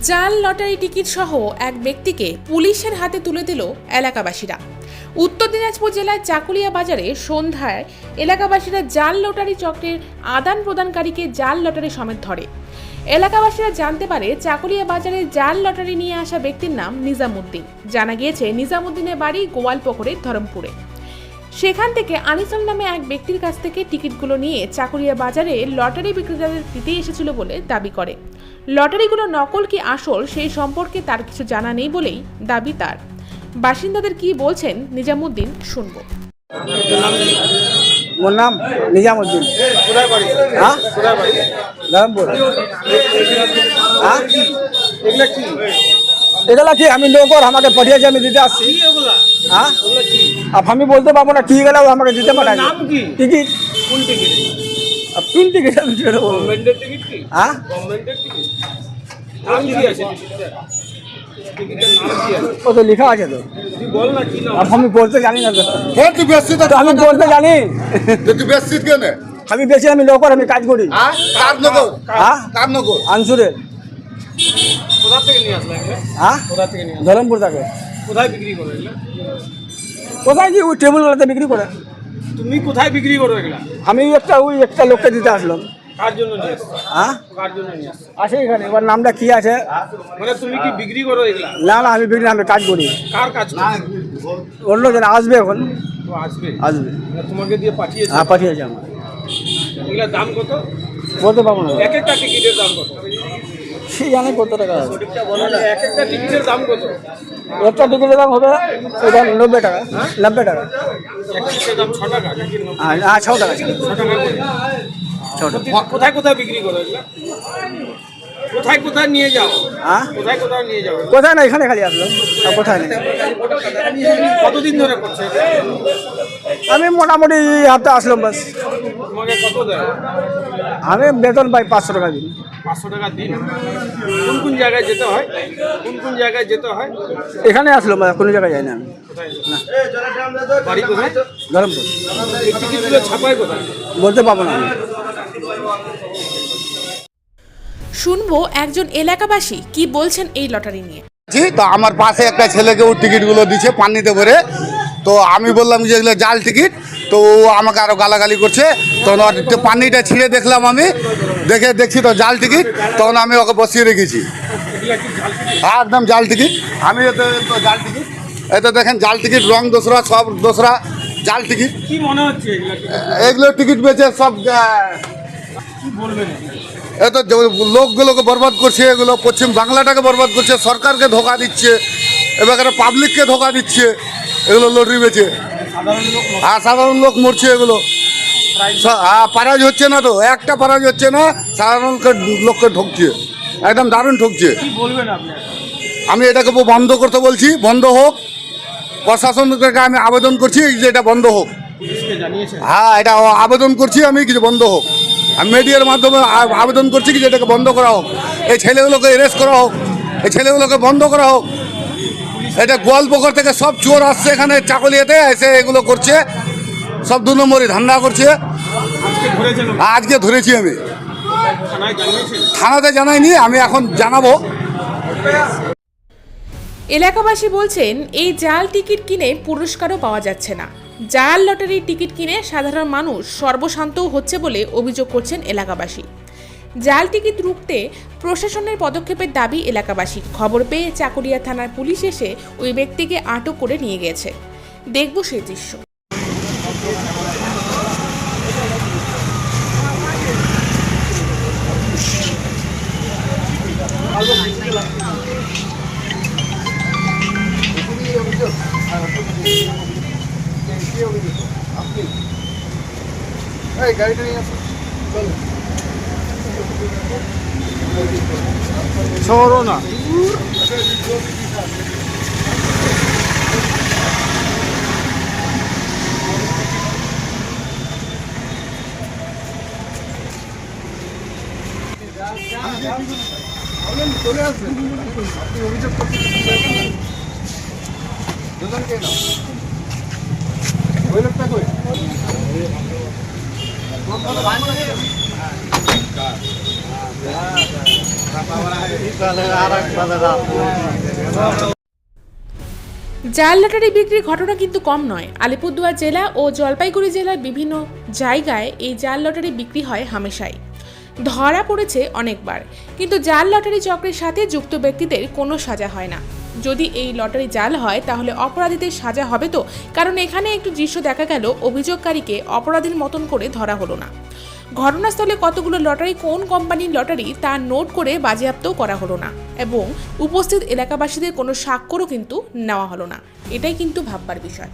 জাল lottery ticket সহ এক ব্যক্তিকে পুলিশের হাতে তুলে দিল এলাকাবাসীরা। উত্তর দিনাজপুর জেলার চাকুলিয়া বাজারে সন্ধ্যায় এলাকাবাসীরা জাল লটারি চক্রের আদান প্রদানকারীকে জাল লটারি সমেত ধরে। এলাকাবাসীরা জানতে পারে, চাকুলিয়া বাজারে জাল লটারি নিয়ে আসা ব্যক্তির নাম নিজামুদ্দিন। জানা গিয়েছে, নিজামুদ্দিনের বাড়ি গোয়ালপুকুরের ধরমপুরে। সেখান থেকে আনিসুল নামে এক ব্যক্তির কাছ থেকে টিকিটগুলো নিয়ে চাকুরিয়া বাজারে লটারি বিক্রেতাদের দিতে এসেছিল বলে দাবি করে। লটারিগুলো নকল কি আসল সেই সম্পর্কে তার কিছু জানা নেই বলেই দাবি তার। বাসিন্দাদের কি বলছেন নিজামুদ্দিন শুনব। মোর নাম নিজামুদ্দিন। হ্যাঁ? ধরমপুর। হ্যাঁ? এগুলা কি? আমি লোকর আমাকে পাঠিয়েছে আমি দিতে আসছি। হ্যাঁ? আমি বলতে পারব না ঠিক গেলে আমাকে দিতে পারে। নাম কি? টিকিট? কোন টিকিট আমি সেটা বলব গভর্নমেন্টের টিকিট কি? হ্যাঁ? গভর্নমেন্টের টিকিট নাম কি আছে ও তো লেখা আছে তো? আমি বলতে জানি তো। হ্যাঁ তো আমি বলতে জানি। তুই ব্যস্ত আমি বেশি আমি লোকর আমি কাজ করি। কার হ্যাঁ? হ্যাঁ? ধরমপুর থেকে। কোথায় কি ওই টেবিল বিক্রি করে? তুমি কোথায় বিক্রি করো এগুলা? আমি একটা ওই একটা লোককে দিতে আসলাম। কার জন্য নিয়ে আসছো? হ্যাঁ? কার জন্য নিয়ে আসছো? আছে এখানে এবার নামটা কি আছে? মানে তুমি কি বিক্রি করো এগুলা? না না আমি বিক্রি আমি কাজ করি। কার কাজ অন্য জন আসবে এখন। আসবে। আসবে। মানে তোমাকে দিয়ে পাঠিয়েছে? হ্যাঁ পাঠিয়েছে আমার এগুলার দাম কত? বলতে পারব না। এক একটা টিকিটের দাম কত? সে জানে কত টাকা আছে। এক একটা টিকিটের দাম কত? একটা দাম হবে এটা নব্বই টাকা। নব্বই টাকা। হ্যাঁ হ্যাঁ ছ টাকা কোথায় কোথায় বিক্রি করো কোথায় কোথায় নিয়ে যাও? হ্যাঁ? কোথায় কোথায় নিয়ে যাও? কোথায় না এখানে খালি আসলাম আর কোথায় নেই? কতদিন ধরে করছে আমি মোটামুটি হাতে আসলাম বাস। তোমাকে কত দেয়? আমি বেতন পাই পাঁচশো টাকা দিন। পাঁচশো টাকা দিন। কোন কোন জায়গায় যেতে হয়? কোন কোন জায়গায় যেতে হয়? এখানে আসলো বাস কোনো জায়গায় যাই না। আমি বাড়ি কোথায়? ধরমপুর। এই টিকিটগুলো ছাপায় কোথায়? বলতে পারব না আমি। শুনব একজন এলাকাবাসী কি বলছেন এই লটারি নিয়ে। জি, তো আমার পাশে একটা ছেলেকে ও টিকিটগুলো দিচ্ছে পানিতে ভরে। তো আমি বললাম যে এগুলো জাল টিকিট। তো ও আমাকে আরও গালাগালি করছে। তখন পানিটা ছিঁড়ে দেখলাম আমি। দেখে দেখছি তো জাল টিকিট। তখন আমি ওকে বসিয়ে রেখেছি। হ্যাঁ একদম জাল টিকিট। আমি এতে তো জাল টিকিট। এতে দেখেন জাল টিকিট রং দোসরা সব দোসরা জাল টিকিট। কি মনে হচ্ছে এগুলো টিকিট? বেচে সব এ তো লোকগুলোকে বরবাদ করছে এগুলো পশ্চিম বাংলাটাকে বরবাদ করছে সরকারকে ধোকা দিচ্ছে এবার পাবলিককে ধোকা দিচ্ছে এগুলো লটারি বেচে। আর সাধারণ লোক মরছে এগুলো। হ্যাঁ, পারাজ হচ্ছে না তো একটা পারাজ হচ্ছে না সাধারণ লোককে- ঠকছে একদম দারুণ ঠকছে। আমি এটাকে বন্ধ করতে বলছি বন্ধ হোক প্রশাসনকে আমি আবেদন করছি যে এটা বন্ধ হোক। হ্যাঁ এটা আবেদন করছি আমি কিছু বন্ধ হোক। আমি মিডিয়ার মাধ্যমে আবেদন করছি কি যে এটাকে বন্ধ করা হোক। এই ছেলেগুলোকে অ্যারেস্ট করা হোক এই ছেলেগুলোকে বন্ধ করা হোক। এটা গোয়ালপুকুর থেকে সব চোর আসছে এখানে চাকলিয়াতে এসে এগুলো করছে। সব দু নম্বরই ধান্দা করছে। আজকে ধরেছি আমি। থানাতে জানাইনি আমি এখন জানাব। এলাকাবাসী বলছেন এই জাল টিকিট কিনে পুরস্কারও পাওয়া যাচ্ছে না। জাল লটারির টিকিট কিনে সাধারণ মানুষ সর্বশান্তও হচ্ছে বলে অভিযোগ করছেন এলাকাবাসী। জাল টিকিট রুখতে প্রশাসনের পদক্ষেপের দাবি এলাকাবাসীর। খবর পেয়ে চাকুরিয়া থানার পুলিশ এসে ওই ব্যক্তিকে আটক করে নিয়ে গেছে। দেখব সেই দৃশ্য। সরো না ওই লোকটা কই জাল লটারি বিক্রির ঘটনা কিন্তু কম নয়। আলিপুরদুয়ার জেলা ও জলপাইগুড়ি জেলার বিভিন্ন জায়গায় এই জাল লটারি বিক্রি হয় হামেশাই। ধরা পড়েছে অনেকবার। কিন্তু জাল লটারি চক্রের সাথে যুক্ত ব্যক্তিদের কোনো সাজা হয় না। যদি এই লটারি জাল হয়, তাহলে অপরাধীদের সাজা হবে তো। কারণ এখানে একটু দৃশ্য দেখা গেল, অভিযোগকারীকে অপরাধীর মতন করে ধরা হলো না। ঘটনাস্থলে কতগুলো লটারি, কোন কোম্পানির লটারি, তা নোট করে বাজেয়াপ্তও করা হলো না। এবং উপস্থিত এলাকাবাসীদের কোনো স্বাক্ষরও কিন্তু নেওয়া হলো না। এটাই কিন্তু ভাববার বিষয়।